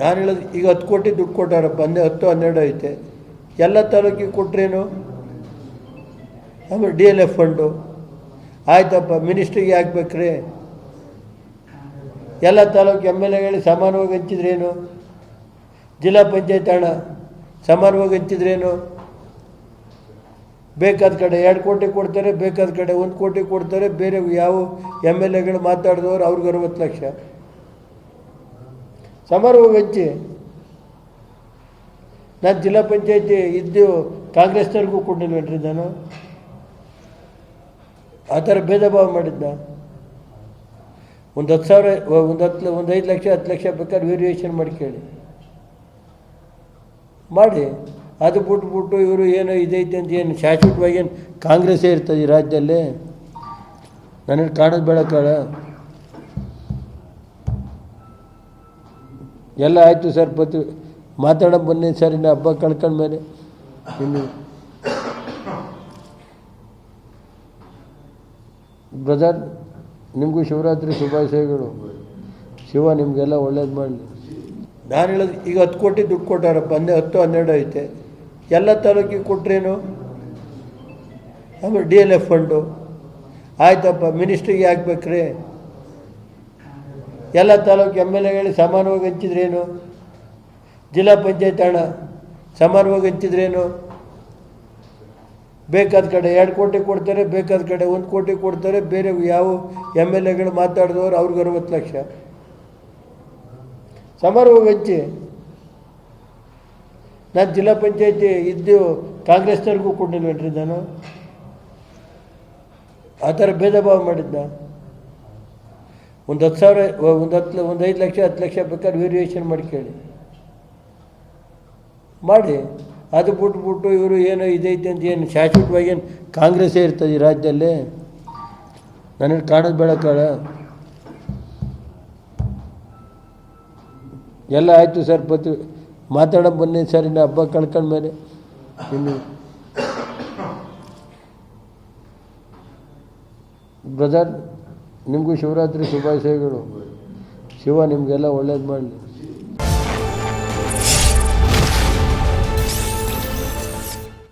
ನಾನು ಹೇಳೋದು, ಈಗ ಹತ್ತು ಕೋಟಿ ದುಡ್ಡು ಕೊಟ್ಟಾರಪ್ಪ ಅಂದೆ ಹತ್ತು ಹನ್ನೆರಡು ಐತೆ. ಎಲ್ಲ ತಾಲೂಕಿಗೆ ಕೊಟ್ರೇನು? ಆಮೇಲೆ ಡಿ ಎಲ್ ಎಫ್ ಫಂಡು. ಆಯ್ತಪ್ಪ, ಮಿನಿಸ್ಟ್ರಿಗೆ ಹಾಕ್ಬೇಕ್ರಿ. ಎಲ್ಲ ತಾಲೂಕು ಎಂ ಎಲ್ ಎಗಳಿಗೆ ಸಮಾನವಾಗಿ ಹಂಚಿದ್ರೇನು? ಜಿಲ್ಲಾ ಪಂಚಾಯತ್ ಹಣ ಸಮಾನವಾಗಿ ಹಂಚಿದ್ರೇನು? ಬೇಕಾದ ಕಡೆ ಎರಡು ಕೋಟಿ ಕೊಡ್ತಾರೆ, ಬೇಕಾದ ಕಡೆ ಒಂದು ಕೋಟಿ ಕೊಡ್ತಾರೆ, ಬೇರೆ ಯಾವ ಎಂ ಎಲ್ ಎಗಳು ಮಾತಾಡಿದವರು ಅವ್ರಿಗೆ ಅರವತ್ತು ಲಕ್ಷ. ಸಮಾನವಾಗಿ ಹಂಚಿ ನಾನು ಜಿಲ್ಲಾ ಪಂಚಾಯತಿ ಇದ್ದು ಕಾಂಗ್ರೆಸ್ನವ್ರಿಗೂ ಕೊಟ್ಟಿಲ್ವೇನ್ರಿ ನಾನು. ಆ ಥರ ಭೇದ ಭಾವ ಮಾಡಿದ್ದ ಒಂದು ಹತ್ತು ಸಾವಿರ, ಒಂದು ಹತ್ತು, ಒಂದು ಐದು ಲಕ್ಷ, ಹತ್ತು ಲಕ್ಷ ಬೇಕಾದ್ರೆ ವೇರಿಯೇಷನ್ ಮಾಡಿ ಕೇಳಿ. ಮಾಡಿ. ಅದು ಬಿಟ್ಬಿಟ್ಟು ಇವರು ಏನೋ ಇದೈತೆ ಅಂತ ಏನು ಶಾಶ್ವತವಾಗಿ ಏನು ಕಾಂಗ್ರೆಸ್ಸೇ ಇರ್ತದೆ ಈ ರಾಜ್ಯದಲ್ಲಿ. ನನಗೆ ಕಾಣೋದು ಬೇಡ ಕಾಳ ಎಲ್ಲ ಆಯಿತು ಸರ್, ಪತಿ ಮಾತಾಡೋ ಬನ್ನಿ ಸರ್, ಇನ್ನು ಹಬ್ಬ ಕಳ್ಕೊಂಡ್ಮೇಲೆ ಇನ್ನು ಬ್ರದರ್, ನಿಮಗೂ ಶಿವರಾತ್ರಿ ಶುಭಾಶಯಗಳು. ಶಿವ, ನಿಮಗೆಲ್ಲ ಒಳ್ಳೇದು ಮಾಡಲಿ. ನಾನು ಹೇಳೋದು, ಈಗ ಹತ್ತು ಕೋಟಿ ದುಡ್ಡು ಕೊಟ್ಟಾರಪ್ಪ, ಅಂದರೆ ಹತ್ತು ಹನ್ನೆರಡು ಐತೆ. ಎಲ್ಲ ತಾಲೂಕಿಗೆ ಕೊಟ್ರೇನು? ಆಮೇಲೆ ಡಿ ಎಲ್ ಎಫ್ ಫಂಡು. ಆಯ್ತಪ್ಪ, ಮಿನಿಸ್ಟ್ರಿಗೆ ಹಾಕ್ಬೇಕ್ರಿ ಎಲ್ಲ ತಾಲೂಕು ಎಂ ಎಲ್ ಎಗಳಿಗೆ ಸಮಾನವಾಗಿ ಹಂಚಿದ್ರೇನು? ಜಿಲ್ಲಾ ಪಂಚಾಯತ್ ಹಣ ಸಮಾನವಾಗಿ ಹಂಚಿದ್ರೇನು? ಬೇಕಾದ ಕಡೆ ಎರಡು ಕೋಟಿ ಕೊಡ್ತಾರೆ, ಬೇಕಾದ ಕಡೆ ಒಂದು ಕೋಟಿ ಕೊಡ್ತಾರೆ, ಬೇರೆ ಯಾವ ಎಂ ಎಲ್ ಎಗಳು ಮಾತಾಡಿದವರು ಅವ್ರಿಗೆ ಅರವತ್ತು ಲಕ್ಷ. ಸಮಾನವಾಗಿ ಹಂಚಿ. ನಾನು ಜಿಲ್ಲಾ ಪಂಚಾಯತಿ ಇದ್ದು ಕಾಂಗ್ರೆಸ್ನವ್ರಿಗೂ ಕೊಟ್ಟಿಲ್ವೇನ್ರಿ ನಾನು? ಆ ಥರ ಭೇದ ಭಾವ ಮಾಡಿದ್ದ ಒಂದು ಹತ್ತು ಸಾವಿರ, ಒಂದು ಹತ್ತು, ಒಂದು ಐದು ಲಕ್ಷ, ಹತ್ತು ಲಕ್ಷ ಬೇಕಾದ್ರೆ ವೇರಿಯೇಷನ್ ಮಾಡಿ ಕೇಳಿ. ಮಾಡಿ. ಅದು ಬಿಟ್ಬಿಟ್ಟು ಇವರು ಏನೋ ಇದೈತೆ ಅಂತ ಏನು, ಶಾಶ್ವತವಾಗಿ ಏನು, ಕಾಂಗ್ರೆಸ್ಸೇ ಇರ್ತದೆ ಈ ರಾಜ್ಯದಲ್ಲಿ. ನನಗೆ ಕಾಣೋದು ಬೇಡ ಕಾಳ ಎಲ್ಲ ಆಯಿತು ಸರ್, ಪತಿ, ಮಾತಾಡೋ ಬನ್ನಿ ಸರ್, ಇನ್ನು ಹಬ್ಬ ಕಳ್ಕೊಂಡ್ಮೇಲೆ ಇನ್ನು ಬ್ರದರ್ ನಿಮಗೂ ಶಿವರಾತ್ರಿ ಶುಭಾಶಯಗಳು. ಶಿವ ನಿಮಗೆಲ್ಲ ಒಳ್ಳೇದು ಮಾಡಲಿ.